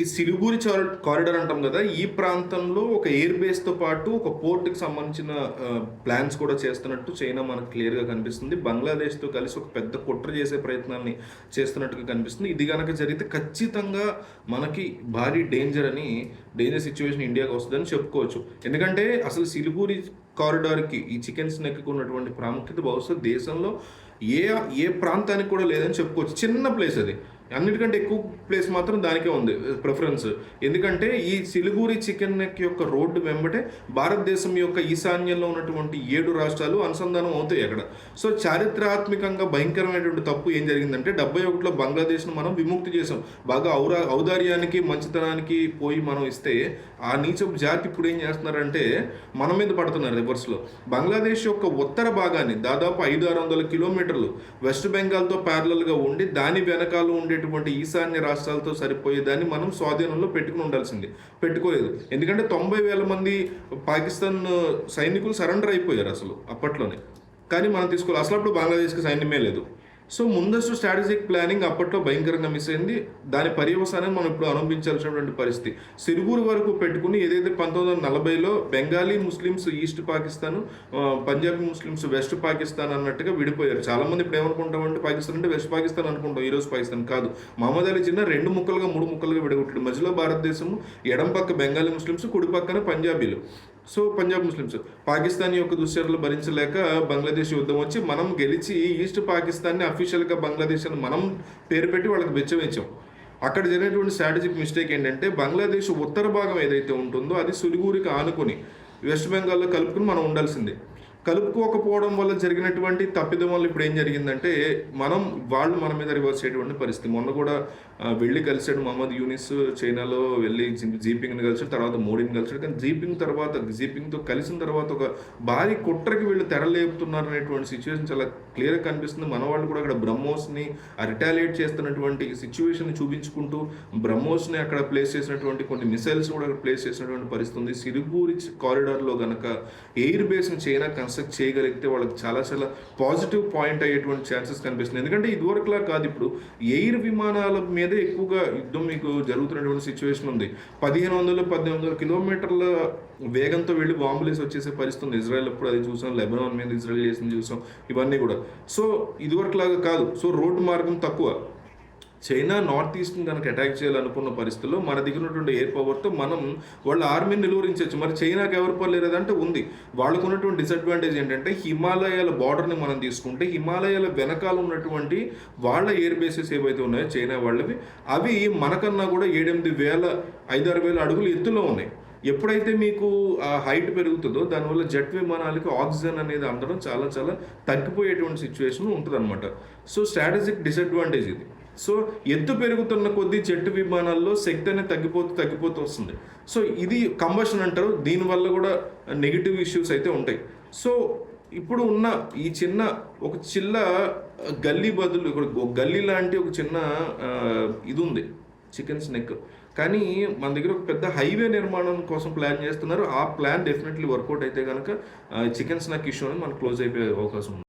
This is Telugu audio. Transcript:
ఈ సిలిగురి కారిడార్ అంటాం కదా ఈ ప్రాంతంలో ఒక ఎయిర్ బేస్తో పాటు ఒక పోర్ట్కి సంబంధించిన ప్లాన్స్ కూడా చేస్తున్నట్టు చైనా మనకు క్లియర్గా కనిపిస్తుంది. బంగ్లాదేశ్తో కలిసి ఒక పెద్ద కుట్ర చేసే ప్రయత్నాన్ని చేస్తున్నట్టుగా కనిపిస్తుంది. ఇది కనుక జరిగితే ఖచ్చితంగా మనకి భారీ డేంజర్ అని డేంజర్ సిచ్యువేషన్ ఇండియాకి వస్తుందని చెప్పుకోవచ్చు. ఎందుకంటే అసలు సిలిగురి కారిడార్కి ఈ చికెన్ స్నెక్కి ఉన్నటువంటి ప్రాముఖ్యత బహుశా దేశంలో ఏ ఏ ప్రాంతానికి కూడా లేదని చెప్పుకోవచ్చు. చిన్న ప్లేస్ అది. అన్నిటికంటే ఎక్కువ ప్లేస్ మాత్రం దానికే ఉంది ప్రిఫరెన్స్ ఎందుకంటే ఈ సిలిగూరి చికెన్ నెక్ యొక్క రోడ్డు వెంబటే భారతదేశం యొక్క ఈశాన్యంలో ఉన్నటువంటి ఏడు రాష్ట్రాలు అనుసంధానం అవుతాయి అక్కడ. సో చారిత్రాత్మకంగా భయంకరమైనటువంటి తప్పు ఏం జరిగిందంటే డెబ్బై ఒకటిలో బంగ్లాదేశ్ను మనం విముక్తి చేసాం బాగా ఔరా ఔదార్యానికి మంచితనానికి పోయి మనం ఇస్తే ఆ నీచపు జాతి ఇప్పుడు ఏం చేస్తున్నారంటే మన మీద పడుతున్నారు రివర్స్లో బంగ్లాదేశ్ యొక్క ఉత్తర భాగాన్ని దాదాపు ఐదు ఆరు వందల కిలోమీటర్లు వెస్ట్ బెంగాల్తో ప్యారలల్గా ఉండి దాని వెనకాల ఉండేటువంటి ఈశాన్య రాష్ట్రాలతో సరిపోయేదాన్ని మనం స్వాధీనంలో పెట్టుకుని ఉండాల్సింది. పెట్టుకోలేదు. ఎందుకంటే తొంభై వేల మంది పాకిస్తాన్ సైనికులు సరెండర్ అయిపోయారు అసలు అప్పట్లోనే. కానీ మనం తీసుకోవాలి అసలు అప్పుడు బంగ్లాదేశ్కి సైన్యమే లేదు. సో ముందస్తు స్ట్రాటజిక్ ప్లానింగ్ అప్పట్లో భయంకరంగా మిస్ అయింది. దాని పర్యవసానం మనం ఇప్పుడు అనుభవించాల్సినటువంటి పరిస్థితి. సిరుగూరు వరకు పెట్టుకుని ఏదైతే పంతొమ్మిది వందల నలభైలో Bengali Muslims East Pakistan Punjabi Muslims West Pakistan అన్నట్టుగా విడిపోయారు. చాలామంది ఇప్పుడు ఇప్పుడు ఏమనుకుంటామంటే పాకిస్తాన్ అంటే వెస్ట్ పాకిస్తాన్ అనుకుంటాం. ఈరోజు పాకిస్తాన్ కాదు. మహమ్మద్ అలీ జిన్నా రెండు ముక్కలుగా మూడు ముక్కలుగా విడగొట్టాడు. మధ్యలో భారతదేశం ఎడం పక్క బెంగాలీ ముస్లిమ్స్ కుడి పక్కన పంజాబీలు. సో పంజాబ్ ముస్లిమ్స్ పాకిస్తాన్ యొక్క దుశ్చర్యలు భరించలేక బంగ్లాదేశ్ యుద్ధం వచ్చి మనం గెలిచి ఈస్ట్ పాకిస్తాన్ని అఫీషియల్గా బంగ్లాదేశ్ అని మనం పేరు పెట్టి వాళ్ళకి బెచ్చవేయించాం అక్కడ జరిగినటువంటి స్ట్రాటజిక్ మిస్టేక్ ఏంటంటే బంగ్లాదేశ్ ఉత్తర భాగం ఏదైతే ఉంటుందో అది సులిగూరికి ఆనుకొని వెస్ట్ బెంగాల్లో కలుపుకుని మనం ఉండాల్సిందే. కలుపుకోకపోవడం వల్ల జరిగినటువంటి తప్పిదం వల్ల ఇప్పుడు ఏం జరిగిందంటే మనం వాళ్ళు మన మీద రివర్స్ చేయటువంటి పరిస్థితి. మొన్న కూడా వెళ్ళి కలిసాడు మహమ్మద్ యూనిస్ చైనాలో వెళ్ళి జీపింగ్ని కలిసాడు తర్వాత మోడీని కలిసాడు కానీ జీపింగ్ తర్వాత జీపింగ్తో కలిసిన తర్వాత ఒక భారీ కుట్రకి వీళ్ళు తెరలేపుతున్నారు అనేటువంటి సిచ్యువేషన్ చాలా క్లియర్గా కనిపిస్తుంది. మన వాళ్ళు కూడా అక్కడ బ్రహ్మోస్ని రిటాలియేట్ చేస్తున్నటువంటి సిచ్యువేషన్ చూపించుకుంటూ బ్రహ్మోస్ని అక్కడ ప్లేస్ చేసినటువంటి కొన్ని మిసైల్స్ కూడా అక్కడ ప్లేస్ చేసినటువంటి పరిస్థితి ఉంది. సిరిపూరి కారిడార్లో గనక ఎయిర్ బేస్ని చైనా కన్స్ట్రక్ట్ చేయగలిగితే వాళ్ళకి చాలా చాలా పాజిటివ్ పాయింట్ అయ్యేటువంటి ఛాన్సెస్ కనిపిస్తుంది ఎందుకంటే ఇదివరకులా కాదు ఇప్పుడు. ఎయిర్ విమానాల మీదే ఎక్కువగా యుద్ధం మీకు జరుగుతున్నటువంటి సిచ్యువేషన్ ఉంది. పదిహేను వందలు పద్దెనిమిది వందల కిలోమీటర్ల వేగంతో వెళ్ళి బాంబులేసి వచ్చేసే పరిస్థితి ఉంది. ఇజ్రాయెల్ అప్పుడు అది చూసాం లెబనాన్ మీద ఇజ్రాయెల్ చేసింది చూసాం ఇవన్నీ కూడా. సో ఇదివరకులాగా కాదు. సో రోడ్డు మార్గం తక్కువ. చైనా నార్త్ ఈస్ట్ని కనుక అటాక్ చేయాలనుకున్న పరిస్థితుల్లో మన దగ్గర ఉన్నటువంటి ఎయిర్ పవర్తో మనం వాళ్ళ ఆర్మీని నిలువరించవచ్చు. మరి చైనాకి ఎవరు పర్లేదు అంటే ఉంది. వాళ్ళకు ఉన్నటువంటి డిసడ్వాంటేజ్ ఏంటంటే హిమాలయాల బార్డర్ని మనం తీసుకుంటే హిమాలయాల వెనకాల ఉన్నటువంటి వాళ్ళ ఎయిర్ బేసెస్ ఏవైతే ఉన్నాయో చైనా వాళ్ళవి అవి మనకన్నా కూడా ఏడెనిమిది వేల ఐదారు వేల అడుగులు ఎత్తులో ఉన్నాయి. ఎప్పుడైతే మీకు ఆ హైట్ పెరుగుతుందో దానివల్ల జెట్ విమానాలకి ఆక్సిజన్ అనేది అందడం చాలా చాలా తగ్గిపోయేటువంటి సిచ్యువేషన్ ఉంటుంది సో స్ట్రాటజిక్ డిసడ్వాంటేజ్ ఇది. సో ఎత్తు పెరుగుతున్న కొద్దీ జెట్ విమానాల్లో శక్తి అనేది తగ్గిపోతూ తగ్గిపోతూ వస్తుంది. సో ఇది కంబషన్ అంటారు. దీనివల్ల కూడా నెగిటివ్ ఇష్యూస్ అయితే ఉంటాయి. సో ఇప్పుడు ఉన్న ఈ చిన్న ఒక చిన్న గల్లీ బదులు ఇక్కడ గల్లీ లాంటి ఒక చిన్న ఇది ఉంది. చికెన్ స్నెక్ కానీ మన దగ్గర ఒక పెద్ద హైవే నిర్మాణం కోసం ప్లాన్ చేస్తున్నారు. ఆ ప్లాన్ డెఫినెట్లీ వర్కౌట్ అయితే కనుక చికెన్ స్నాక్ ఇష్యూ అనేది మనకు క్లోజ్ అయిపోయే అవకాశం ఉంది.